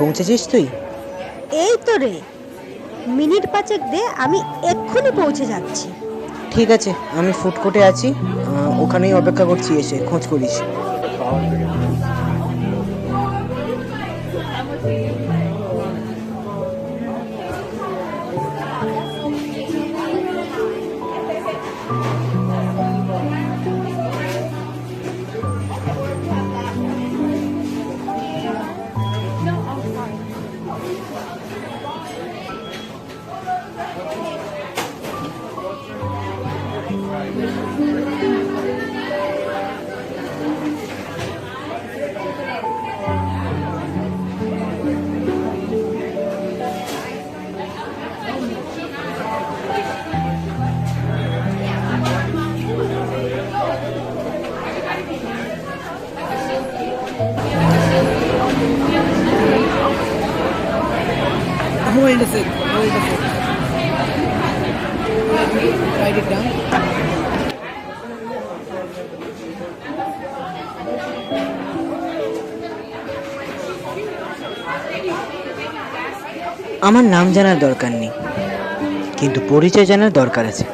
পৌঁছেছিস তুই। এই তো রে। মিনিট পাঁচেক দে আমি এক্ষুনি পৌঁছে যাচ্ছি। ঠিক আছে আমি ফুড কোর্টে আছি। ওখানেই অপেক্ষা করছি এসে খোঁজ করিস। আমার নাম জানার দরকার নেই। কিন্তু পরিচয় জানার দরকার আছে।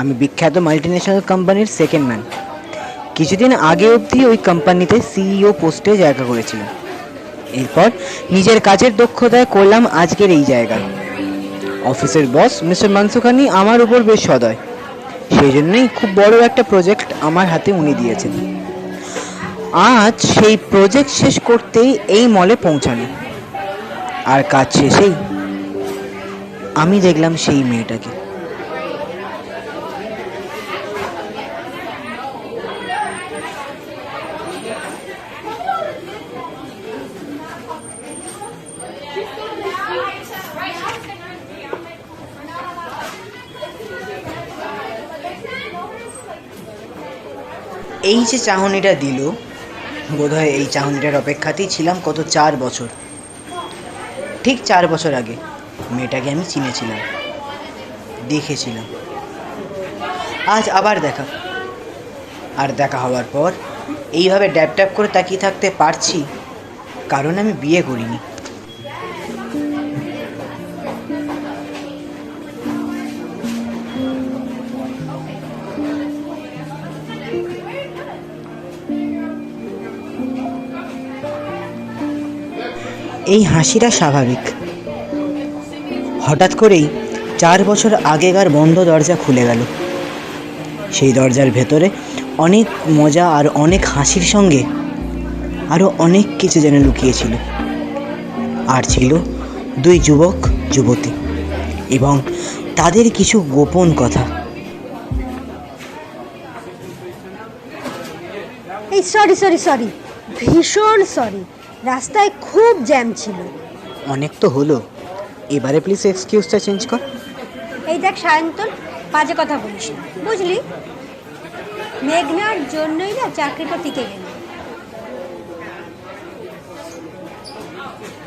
আমি বিখ্যাত মাল্টিন্যাশনাল কোম্পানির সেকেন্ড ম্যান কিছুদিন আগে অবধি ওই কোম্পানিতে সিইও পোস্টে জায়গা করেছিলাম। এরপর নিজের কাজের দক্ষতায় করলাম আজকের এই জায়গায় অফিসের বস মিস্টার মানসুখানি আমার উপর বেশ সদয়। সেই জন্যই খুব বড় একটা প্রজেক্ট আমার হাতে উনি দিয়েছেন। আজ সেই প্রজেক্ট শেষ করতেই এই মলে পৌঁছানো আর কাজ শেষেই আমি দেখলাম সেই মেয়েটাকে। এই যে চাহনিটা দিল, বোধহয় এই চাহনিটার অপেক্ষাতেই ছিলাম কত চার বছর। ঠিক চার বছর আগে। মেয়েটাকে আমি চিনেছিলাম। দেখেছিলাম। আজ আবার দেখা। আর দেখা হওয়ার পর এইভাবে ড্যাপ ড্যাপ করে তাকিয়ে থাকতে পারছি, কারণ আমি বিয়ে করিনি। এই হাসিটা স্বাভাবিক। হঠাৎ করেই চার বছর আগেকার বন্ধ দরজা খুলে গেল। সেই দরজার ভেতরে অনেক মজা আর অনেক হাসির সঙ্গে আরও অনেক কিছু যেন লুকিয়েছিল। আর ছিল দুই যুবক, যুবতী এবং তাদের কিছু গোপন কথা। এই সরি সরি সরি ভীষণ সরি রাস্তায় খুব জ্যাম ছিল। অনেক তো হলো। এবারে প্লিজ এক্সকিউজটা চেঞ্জ কর। এই দেখ সায়ন্তন বাজে কথা বলিস না। বুঝলি? মেঘনার জন্যই না চাকরিটা টিকে গেল।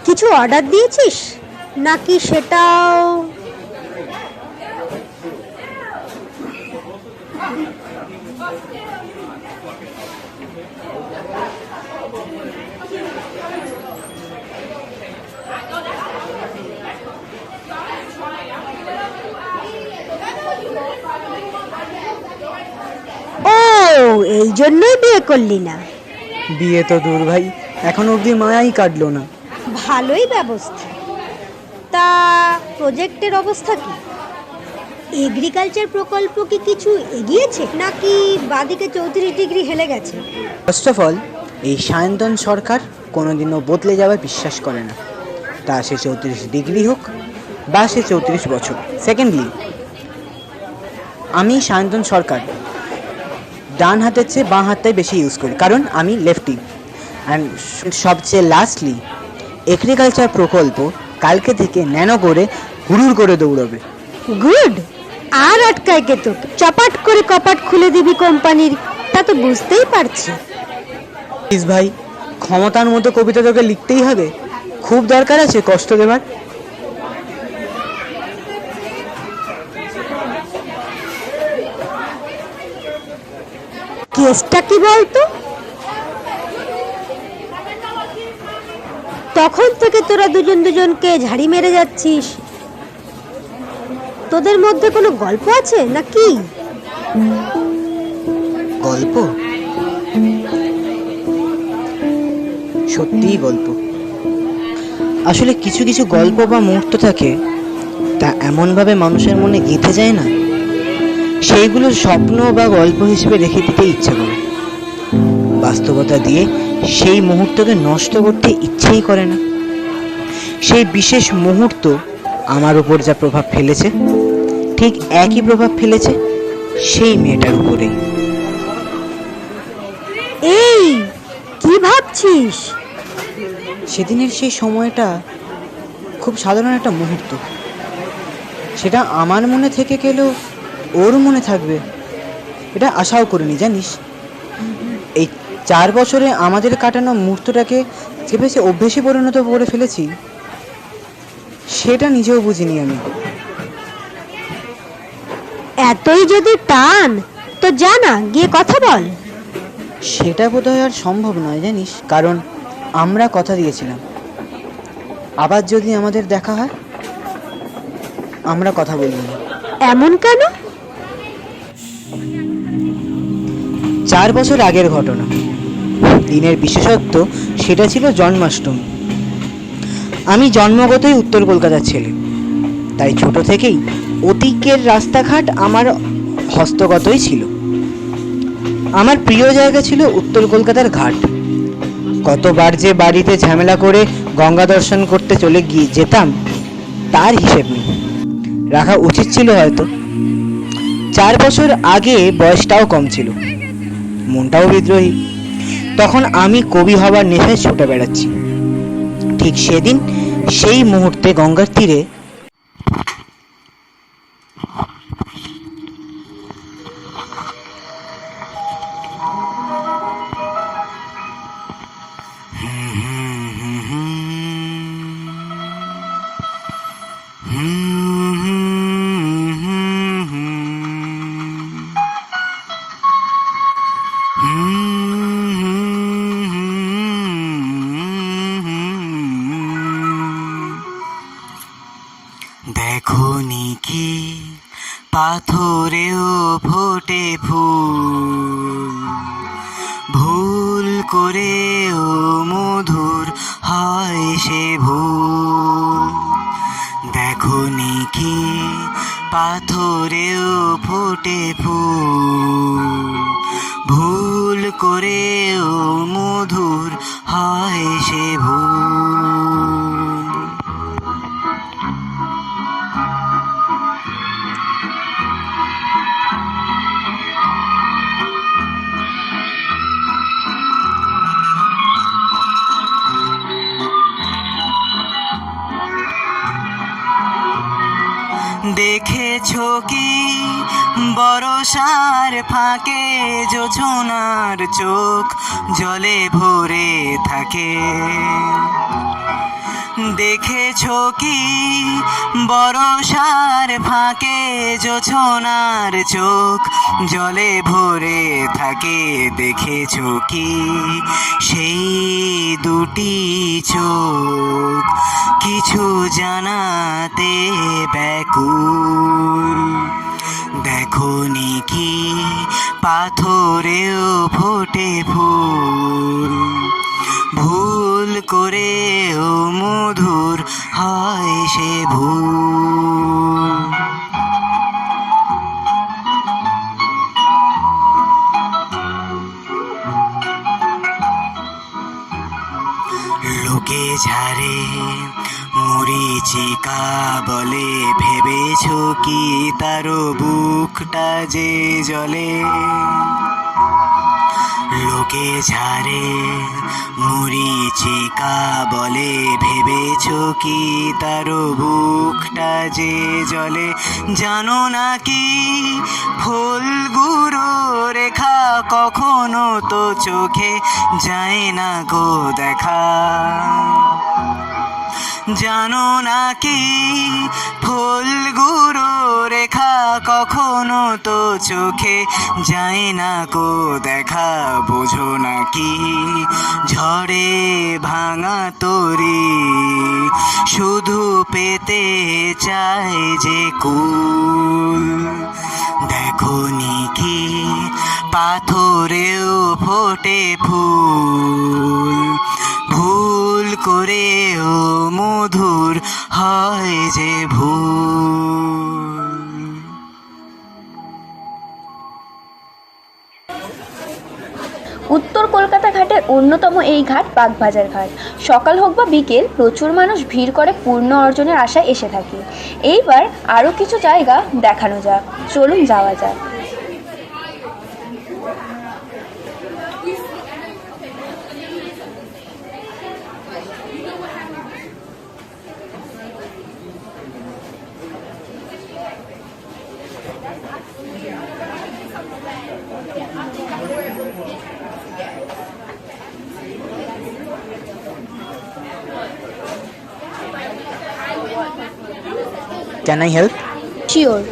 কিছু অর্ডার দিয়েছিস? নাকি সেটাও ও এই জন্যই বিয়ে করলি না। বিয়ে তো দূর ভাই এখন অবধি মায়াই কাটলো না। ভালোই ব্যবস্থা। তা প্রজেক্টের অবস্থা কি? এগ্রিকালচার প্রকল্প কি কিছু এগিয়েছে নাকি বাদিকে চৌত্রিশ ডিগ্রি হেলে গেছে? ফার্স্ট অফ অল এই সায়ন্তন সরকার কোনোদিনও বদলে যাওয়ায় বিশ্বাস করে না। তা সে চৌত্রিশ ডিগ্রি হোক বা সে চৌত্রিশ বছর। সেকেন্ডলি আমি সায়ন্তন সরকার ডান হাতের চেয়ে বাঁ হাতটাই বেশি ইউজ করি কারণ আমি লেফটি অ্যান্ড সবচেয়ে লাস্টলি এগ্রিকালচার প্রকল্প কালকে থেকে ন্যানো করে হুড়ুর করে দৌড়বে। গুড আর আটকায় কে তো চপাট করে কপাট খুলে দিবি কোম্পানির তা তো বুঝতেই পারছি। প্লিজ ভাই ক্ষমতার মতো কবিতা তোকে লিখতেই হবে। খুব দরকার আছে কষ্ট দেবার। কেসটা কি বলতো? তখন থেকে তোরা দুজন দুজনকে ঝাড়ি মেরে যাচ্ছিস। তোদের মধ্যে কোনো গল্প আছে না কি গল্প? সত্যিই গল্প। আসলে কিছু কিছু গল্প বা মুহূর্ত থাকে, তা এমনভাবে মানুষের মনে গেঁথে যায় না? সেইগুলো স্বপ্ন বা গল্প হিসেবে রেখে দিতে ইচ্ছে করে। বাস্তবতা দিয়ে সেই মুহূর্তকে নষ্ট করতে ইচ্ছেই করে না। সেই বিশেষ মুহূর্ত আমার উপর যা প্রভাব ফেলেছে ঠিক একই প্রভাব ফেলেছে সেই মেয়েটার উপরেই। এই কি ভাবছিস? সেদিনের সেই সময়টা খুব সাধারণ একটা মুহূর্ত। সেটা আমার মনে থেকে গেলেও ওর মনে থাকবে। এটা আশাও করিনি জানিস? এই চার বছরে আমাদের কাটানো মুহূর্তটাকে বেশি অভ্যেসে পরিণত করে ফেলেছি সেটা নিজেও বুঝিনি আমি। এতই যদি টান তো জানা গিয়ে কথা বল। সেটা বোধহয় আর সম্ভব নয় জানিস? কারণ আমরা কথা দিয়েছিলাম। আবার যদি আমাদের দেখা হয় আমরা কথা বলব না। এমন কেন? চার বছর আগের ঘটনা। দিনের বিশেষত্ব সেটা ছিল জন্মাষ্টমী। আমি জন্মগতই উত্তর কলকাতার ছেলে। তাই ছোট থেকেই অতিকের রাস্তাঘাট আমার হস্তগতই ছিল। আমার প্রিয় জায়গা ছিল উত্তর কলকাতার ঘাট। কতবার যে বাড়িতে ঝামেলা করে গঙ্গা দর্শন করতে চলে গিয়ে যেতাম, তার হিসেব নেই। রাখা উচিত ছিল হয়তো চার বছর আগে বয়সটাও কম ছিল। মনটাও বিদ্রোহী। তখন আমি কবি হবার নেশায় ছুটে বেড়াচ্ছি। ঠিক সেদিন সেই মুহূর্তে গঙ্গার তীরে ফোটে ফুল, ভুল করেও মধুর হয় সে ভুল। দেখো কি পাথরেও ফোটে ফুল, ভুল করেও মধুর হয় সে ভুল। দেখেছ কি? বরসার ফাঁকে যোজনার চোখ জলে ভরে থাকে। দেখেছ কি? বরসার ফাঁকে যোছনার চোখ, জলে ভরে থাকে দেখেছ কি? সেই দুটি চোখ, কিছু জানাতে ব্যাকুল। দেখো কি পাথরেও ফোটে ফুল। ভুল করেও মধুর হয় সে ভুল। লোকে ঝাড়ে মরিচিকা বলে, ভেবেছ কি তারও বুকটা যে জলে লোকে ঝাড়ে মরিচিকা বলে ভেবেছ কি তার বুকটা যে জলে জানো না কি ফুলগুলো রেখা কখনো তো চোখে যায় না গো দেখা। জানো না কি ফুলগুলো রেখা কখনো তো চোখে যায় না কো দেখা, বোঝো নাকি ঝড়ে ভাঙা তরি। শুধু পেতে চায় যে কুল, দেখো কি পাথরেও ফোটে ফুল। ভুল করেও মধুর হয় যে ভুল। উত্তর কলকাতা ঘাটের অন্যতম এই ঘাট বাগবাজার ঘাট। সকাল হোক বা বিকেল, প্রচুর মানুষ ভিড় করে পূর্ণ অর্জনের আশায় এসে থাকে। এইবার আরও কিছু জায়গা দেখানো যাক। চলুন যাওয়া যাক। Can I help? Sure.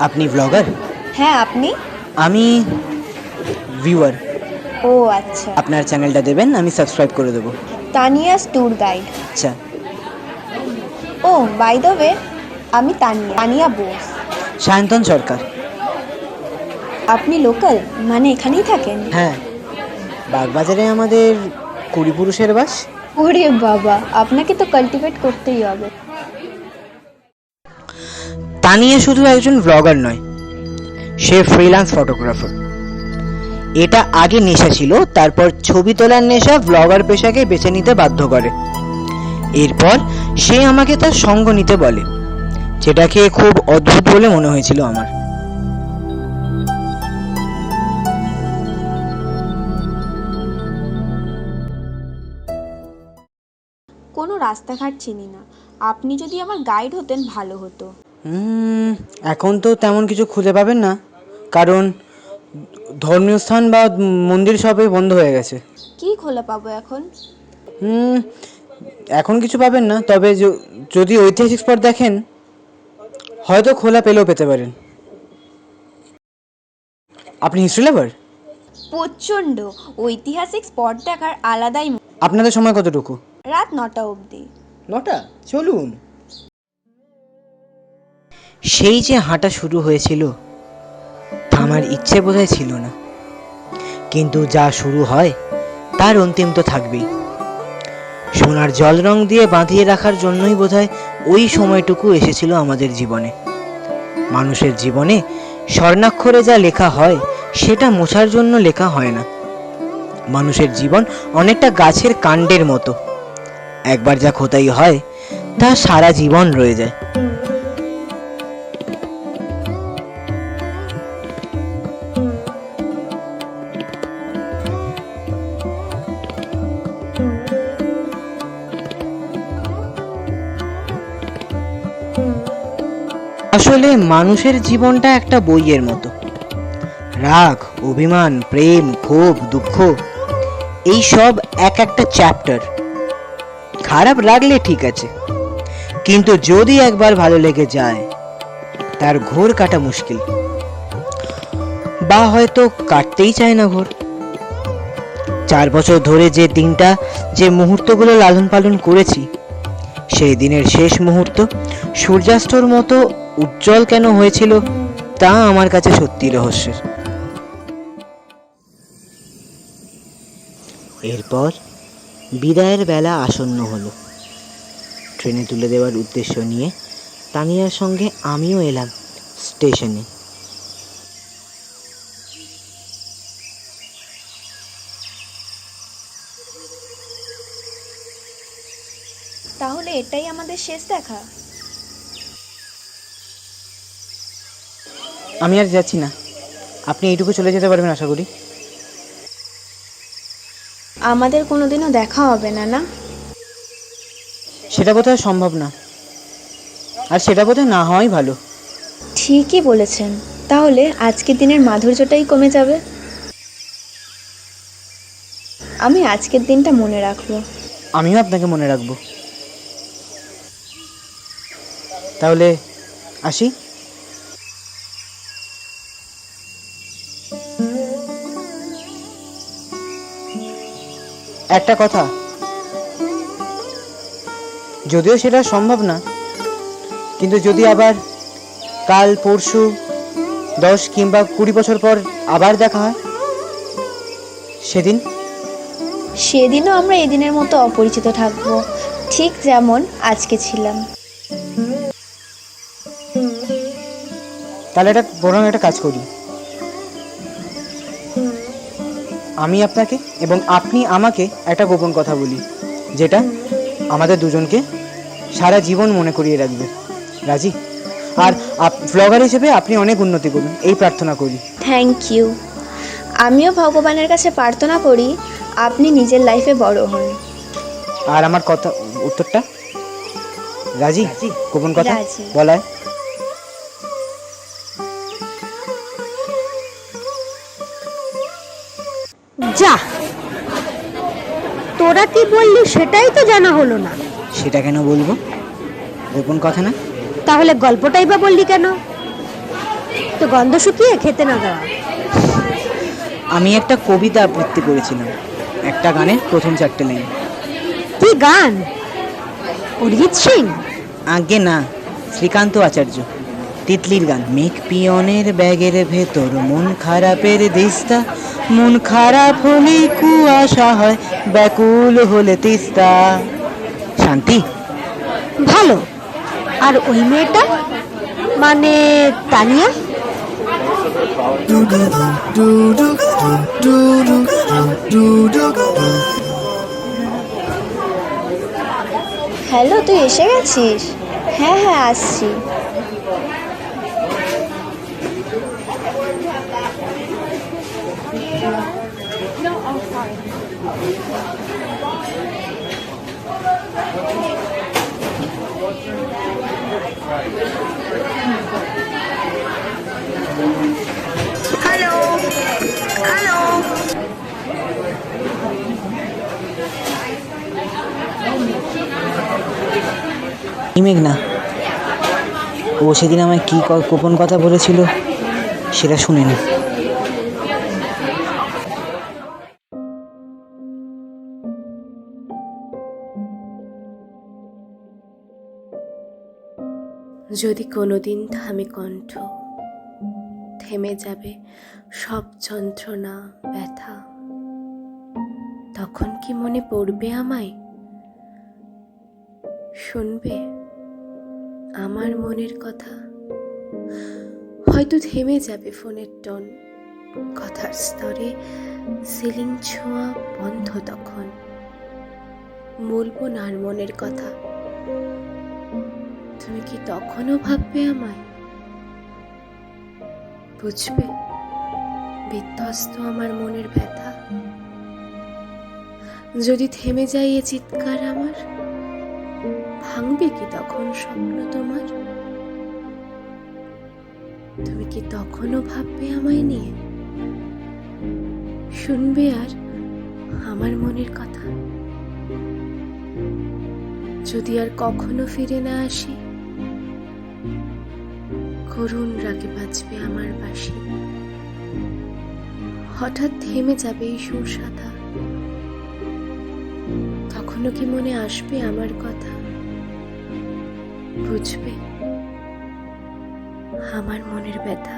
अपनी ब्लॉगर হ্যাঁ আপনি? আমি ভিউয়ার ও আচ্ছা। আপনার চ্যানেলটা দেবেন আমি সাবস্ক্রাইব করে দেবো। তানিয়াস ট্যুর গাইড আচ্ছা। ও বাই দ্য ওয়ে আমি তানিয়া তানিয়া বোস। সায়ন্তন সরকার। আপনি লোকাল মানে এখানেই থাকেন? হ্যাঁ। বাগবাজারে আমাদের কুড়ি পুরুষের বাস। ওরে বাবা আপনাকে তো কাল্টিভেট করতেই হবে। তানিয়া শুধু একজন ব্লগার নয় সে ফ্রিল্যান্স ফটোগ্রাফার এটা আগে নেশা ছিল তারপর ছবি তোলার নেশা ব্লগার পেশাকে বেছে নিতে বাধ্য করে। এরপর সে আমাকে তার সঙ্গ নিতে বলে যেটাকে খুব অদ্ভুত বলে মনে হয়েছিল আমার। কোনো রাস্তাঘাট চিনি না। আপনি যদি আমার গাইড হতেন ভালো হতো। এখন তো তেমন কিছু খুঁজে পাবেন না। কারণ ধর্মীয় স্থান বা মন্দির সবই বন্ধ হয়ে গেছে। কি খোলা পাবো এখন? হুম এখন কিছু পাবেন না তবে যদি ঐতিহাসিক স্পট দেখেন হয়তো খোলা পেলেও পেতে পারেন। আপনি হিস্ট্রি লাভার প্রচণ্ড ঐতিহাসিক স্পট দেখার আলাদাই আপনাদের সময় কতটুকু? রাত নটা অবধি। নটা? চলুন। সেই যে হাঁটা শুরু হয়েছিল থামার ইচ্ছে বোধহয় ছিল না। কিন্তু যা শুরু হয়, তার অন্তিম তো থাকবেই। সোনার জল রং দিয়ে বাঁধিয়ে রাখার জন্যই বোধহয় ওই সময়টুকু এসেছিল আমাদের জীবনে। মানুষের জীবনে স্বর্ণাক্ষরে যা লেখা হয়, সেটা মোছার জন্য লেখা হয় না। মানুষের জীবন অনেকটা গাছের কাণ্ডের মতো। একবার যা খোদাই হয়, তা সারা জীবন রয়ে যায়। আসলে মানুষের জীবনটা একটা বইয়ের মতো। রাগ, অভিমান, প্রেম, ক্ষোভ, দুঃখ, এই সব এক একটা চ্যাপ্টার। খারাপ লাগলে ঠিক আছে, কিন্তু যদি একবার ভালো লেগে যায়, তার ঘোর কাটা মুশকিল। বা হয়তো কাটতেই চায় না ঘোর। চার বছর ধরে যে দিনটা, যে মুহূর্তগুলো লালন পালন করেছি, সেই দিনের শেষ মুহূর্ত সূর্যাস্তর মতো উজ্জ্বল কেন হয়েছিল, তা আমার কাছে সত্যি রহস্যের। এরপর বিদায়ের বেলা আসন্ন হলো। ট্রেনে তুলে দেওয়ার উদ্দেশ্য নিয়ে তানিয়ার সঙ্গে আমিও এলাম স্টেশনে। তাহলে এটাই আমাদের শেষ দেখা। আমি আর যাচ্ছি না। আপনি এইটুকু চলে যেতে পারবেন আশা করি। আমাদের কোনোদিনও দেখা হবে না না? সেটা বোধহয় সম্ভব না। আর সেটা বোধহয় না হওয়াই ভালো। ঠিকই বলেছেন। তাহলে আজকের দিনের মাধুর্যটাই কমে যাবে। আমি আজকের দিনটা মনে রাখব। আমিও আপনাকে মনে রাখব। তাহলে আসি। একটা কথা। যদিও সেটা সম্ভব না কিন্তু যদি আবার কাল পরশু দশ কিংবা কুড়ি বছর পর আবার দেখা হয় সেদিন? সেদিনও আমরা এদিনের মতো অপরিচিত থাকব ঠিক যেমন আজকে ছিলাম। তাহলে একটা বরং একটা কাজ করি। আমি আপনাকে এবং আপনি আমাকে একটা গোপন কথা বলি যেটা আমাদের দুজনকে সারা জীবন মনে করিয়ে রাখবে। রাজি? আর ব্লগার হিসেবে আপনি অনেক উন্নতি করুন এই প্রার্থনা করি। থ্যাংক ইউ আমিও ভগবানের কাছে প্রার্থনা করি আপনি নিজের লাইফে বড় হন। আর আমার কথা উত্তরটা? রাজি? গোপন কথা। বলায়? যা। তোরা কি বললি সেটাই তো জানা হলো না। সেটা কেন বলব? গোপন কথা না? তাহলে গল্পটাই বা বললি কেন? তো গন্ধ শুকিয়ে খেতে না দেওয়া আমি একটা কবিতা আবৃত্তি করেছিলাম। একটা গানের প্রথম চারটে লাইন। কি গান? অরিজিৎ সিং? আগে না শ্রীকান্ত আচার্য। তিতলির গান। মেঘ পিয়নের ব্যাগের ভেতর মন খারাপের দিস্তা মন খারাপ হলেই কুয়াশা হয়, ব্যাকুল হলে তিস্তা। শান্তি? ভালো। আর ওই মেয়েটা? মানে তানিয়া? হ্যালো, তুই এসে গেছিস? হ্যাঁ হ্যাঁ আসছি। এই মেঘ না ও সেদিন আমায় কী কোপন কথা বলেছিল সেটা শুনে নি যদি কোনোদিন থামে কণ্ঠ থেমে যাবে সব যন্ত্রণা, ব্যথা, তখন কি মনে পড়বে আমায়? শুনবে আমার মনের কথা। হয়তো থেমে যাবে ফোনের টন। কথার স্তরে সিলিং ছোঁয়া বন্ধ তখন। বলব না আর মনের কথা। তুমি কি তখনও ভাববে আমায়? বুঝবে? বিধ্বস্ত আমার মনের ব্যথা। যদি থেমে যায় এ চিৎকার আমার, ভাঙবে কি তখন স্বপ্ন তোমার? তুমি কি তখনও ভাববে আমায় নিয়ে? শুনবে আর আমার মনের কথা। যদি আর কখনো ফিরে না আসি করুণ রাগে বাঁচবে আমার বাসি। হঠাৎ থেমে যাবে এই সুর সাদা। তখনও কি মনে আসবে আমার কথা? বুঝবে? আমার মনের ব্যথা।